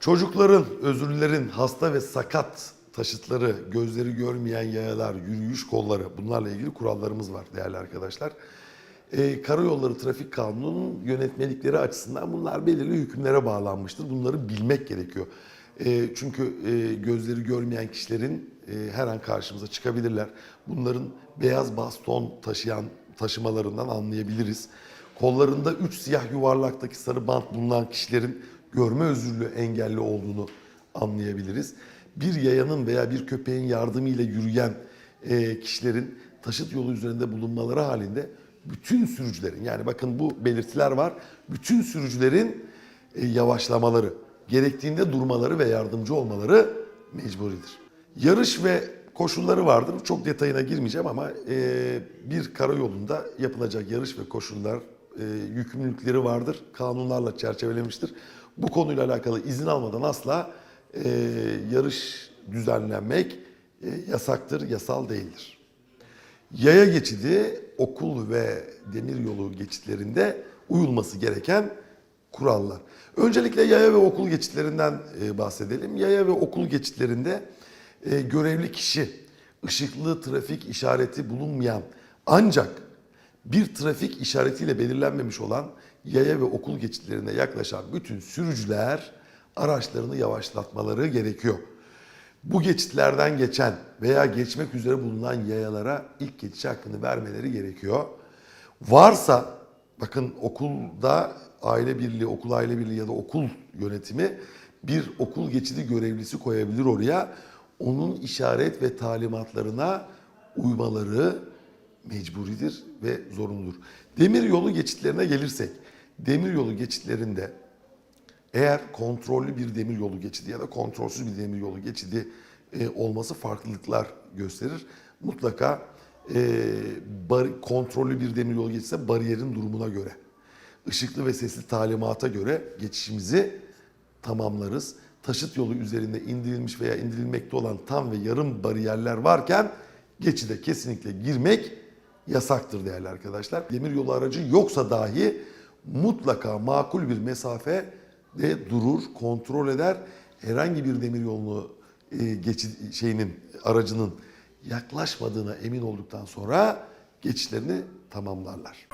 Çocukların, özürlülerin, hasta ve sakat taşıtları, gözleri görmeyen yayalar, yürüyüş kolları bunlarla ilgili kurallarımız var değerli arkadaşlar. Ee, Karayolları Trafik Kanunu'nun yönetmelikleri açısından bunlar belirli hükümlere bağlanmıştır. Bunları bilmek gerekiyor. Ee, çünkü e, gözleri görmeyen kişilerin e, her an karşımıza çıkabilirler. Bunların beyaz baston taşıyan taşımalarından anlayabiliriz. Kollarında üç siyah yuvarlaktaki sarı bant bulunan kişilerin görme özürlü engelli olduğunu anlayabiliriz. Bir yayanın veya bir köpeğin yardımıyla yürüyen e, kişilerin taşıt yolu üzerinde bulunmaları halinde bütün sürücülerin yani bakın bu belirtiler var. Bütün sürücülerin e, yavaşlamaları, gerektiğinde durmaları ve yardımcı olmaları mecburidir. Yarış ve koşulları vardır. Çok detayına girmeyeceğim ama e, bir karayolunda yapılacak yarış ve koşullar e, yükümlülükleri vardır. Kanunlarla çerçevelenmiştir. Bu konuyla alakalı izin almadan asla e, yarış düzenlenmek e, yasaktır, yasal değildir. Yaya geçidi okul ve demiryolu geçitlerinde uyulması gereken kurallar. Öncelikle yaya ve okul geçitlerinden e, bahsedelim. Yaya ve okul geçitlerinde e, görevli kişi ışıklı trafik işareti bulunmayan ancak bir trafik işaretiyle belirlenmemiş olan yaya ve okul geçitlerine yaklaşan bütün sürücüler araçlarını yavaşlatmaları gerekiyor. Bu geçitlerden geçen veya geçmek üzere bulunan yayalara ilk geçiş hakkını vermeleri gerekiyor. Varsa bakın okulda aile birliği, okul aile birliği ya da okul yönetimi bir okul geçidi görevlisi koyabilir oraya. Onun işaret ve talimatlarına uymaları mecburidir ve zorunludur. Demir yolu geçitlerine gelirsek, demir yolu geçitlerinde eğer kontrollü bir demir yolu geçidi ya da kontrolsüz bir demir yolu geçidi e, olması farklılıklar gösterir. Mutlaka e, bar- kontrollü bir demir yolu geçitse bariyerin durumuna göre, ışıklı ve sesli talimata göre geçişimizi tamamlarız. Taşıt yolu üzerinde indirilmiş veya indirilmekte olan tam ve yarım bariyerler varken geçide kesinlikle girmek yasaktır değerli arkadaşlar. Demir yolu aracı yoksa dahi mutlaka makul bir mesafe de durur, kontrol eder. Herhangi bir demir yolunu e, geçid şeyinin aracının yaklaşmadığına emin olduktan sonra geçişlerini tamamlarlar.